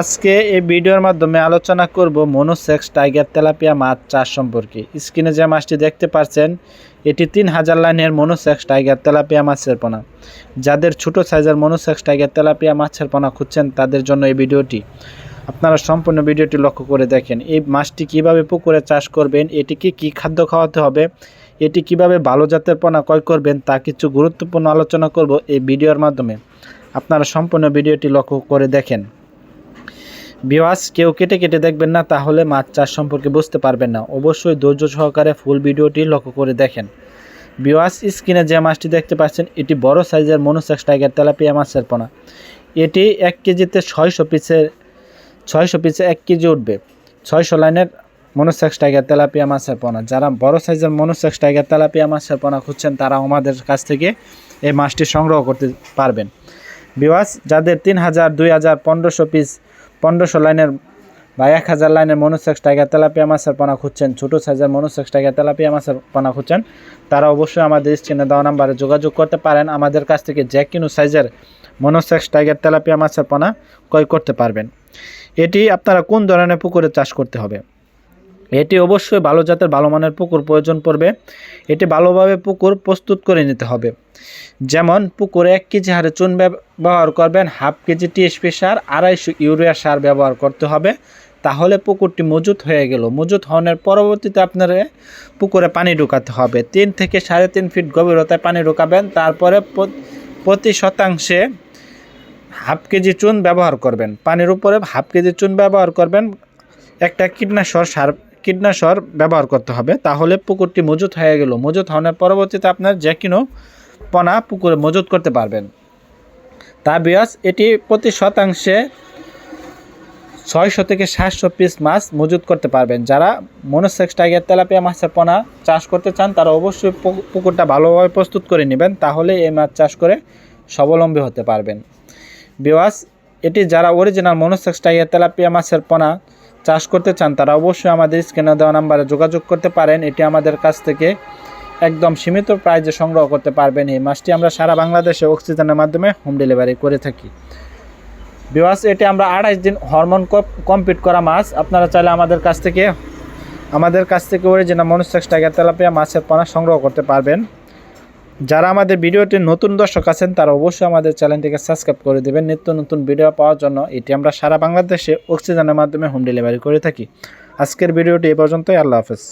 আজকে এই ভিডিওর মাধ্যমে আলোচনা করব মনোসেক্স টাইগার তেলাপিয়া মাছ চাষ সম্পর্কে। স্ক্রিনে যে মাছটি দেখতে পাচ্ছেন, এটি তিন হাজার লাইনের মনোসেক্স টাইগার তেলাপিয়া মাছের পোনা। যাদের ছোট সাইজের মনোসেক্স টাইগার তেলাপিয়া মাছের পোনা খুঁজছেন, তাদের জন্য এই ভিডিওটি। আপনারা সম্পূর্ণ ভিডিওটি লক্ষ্য করে দেখেন। এই মাছটি কীভাবে পুকুরে চাষ করবেন, এটিকে কি খাদ্য খাওয়াতে হবে, এটি কীভাবে ভালো জাতের পোনা ক্রয় করবেন, তা কিছু গুরুত্বপূর্ণ আলোচনা করব এই ভিডিওর মাধ্যমে। আপনারা সম্পূর্ণ ভিডিওটি লক্ষ্য করে দেখেন। বিওয়াস কেউ কেটে কেটে দেখবেন না, তাহলে মাছ চাষ সম্পর্কে বুঝতে পারবেন না। অবশ্যই ধৈর্য সহকারে ফুল ভিডিওটি লক্ষ্য করে দেখেন। বিওয়াস স্ক্রিনে যে মাছটি দেখতে পাচ্ছেন, এটি বড় সাইজের মনোসেক্স টাইগার তেলাপিয়া মাছের পোনা। এটি এক কেজিতে ছয়শো পিসের, ছয়শো পিসে এক কেজি উঠবে। ছয়শো লাইনের মনোসেক্স টাইগার তেলাপিয়া মাছের পোনা। যারা বড় সাইজের মনোসেক্স টাইগার তেলাপিয়া মাছের পোনা খুঁজছেন তারা আমাদের কাছ থেকে এই মাছটি সংগ্রহ করতে পারবেন। বিওয়াস যাদের তিন হাজার, দুই হাজার, পনেরোশো পিস পনেরোশো লাইনের বা এক হাজার লাইনের মনোসেক্স টাইগার তেলাপিয়া মাছের পোনা খুঁজছেন, ছোটো সাইজের মনোসেক্স টাইগার তেলাপিয়া মাছের পোনা খুঁজছেন। তারা অবশ্যই আমাদের স্ক্রিনে দেওয়া নাম্বারে যোগাযোগ করতে পারেন। আমাদের কাছ থেকে যে কোনো সাইজের মনোসেক্স টাইগার তেলাপিয়া মাছের পোনা ক্রয় করতে পারবেন। এটি আপনারা কোন ধরনের পুকুরে চাষ করতে হবে? এটি অবশ্যই ভালো জাতের ভালো মানের পুকুর প্রয়োজন পড়বে। এটি ভালোভাবে পুকুর প্রস্তুত করে নিতে হবে। যেমন, পুকুরে এক কেজি হারে চুন ব্যবহার করবেন, হাফ কেজি টিএসপি সার, আড়াইশো ইউরিয়া সার ব্যবহার করতে হবে। তাহলে পুকুরটি মজুত হয়ে গেল। মজুত হওয়ার পরবর্তীতে আপনারা পুকুরে পানি ঢুকাতে হবে। তিন থেকে সাড়ে তিন ফিট গভীরতায় পানি ঢুকাবেন, তারপরে প্রতি শতাংশে হাফ কেজি চুন ব্যবহার করবেন। পানির উপরে হাফ কেজি চুন ব্যবহার করবেন। একটা কীটনাশক সার কীটনাশক ব্যবহার করতে হবে, তাহলে পুকুরটি মজুত হয়ে গেল। মজুত হওয়ার পরবর্তীতে আপনার যে কোনো পোনা পুকুরে মজুত করতে পারবেন। তা বিয়াস, এটি প্রতি শতাংশে ছয়শো থেকে সাতশো পিস মাছ মজুত করতে পারবেন। যারা মনোসেক্স টাইগার তেলাপিয়া মাছের পোনা চাষ করতে চান, তারা অবশ্যই পুকুরটা ভালোভাবে প্রস্তুত করে নেবেন, তাহলে এই মাছ চাষ করে স্বাবলম্বী হতে পারবেন। বিওয়াস এটি যারা অরিজিনাল মনোসেক্স টাইগার তেলাপিয়া মাছের পোনা চাষ করতে চান, তারা অবশ্যই আমাদের স্ক্রিনে দেওয়া নাম্বারে যোগাযোগ করতে পারেন। এটি আমাদের কাছ থেকে একদম সীমিত প্রাইজে সংগ্রহ করতে পারবেন। এই মাছটি আমরা সারা বাংলাদেশে অক্সিজেনের মাধ্যমে হোম ডেলিভারি করে থাকি। বিওয়াস এটি আমরা আড়াইশ দিন হরমোন কমপ্লিট করা মাছ। আপনারা চাইলে আমাদের কাছ থেকে আমাদের কাছ থেকে অরিজিনাল মনুষ্যাক্স টাইগার তেলাপিয়া মাছের পোনা সংগ্রহ করতে পারবেন। যারা আমাদের ভিডিওটি নতুন দর্শক আছেন, তারা অবশ্যই আমাদের চ্যানেলটিকে সাবস্ক্রাইব করে দেবেন। নিত্য নতুন ভিডিও পাওয়ার জন্য এটি আমরা সারা বাংলাদেশে অক্সিজেনের মাধ্যমে হোম ডেলিভারি করে থাকি। আজকের ভিডিওটি এ পর্যন্তই। আল্লাহ হাফেজ।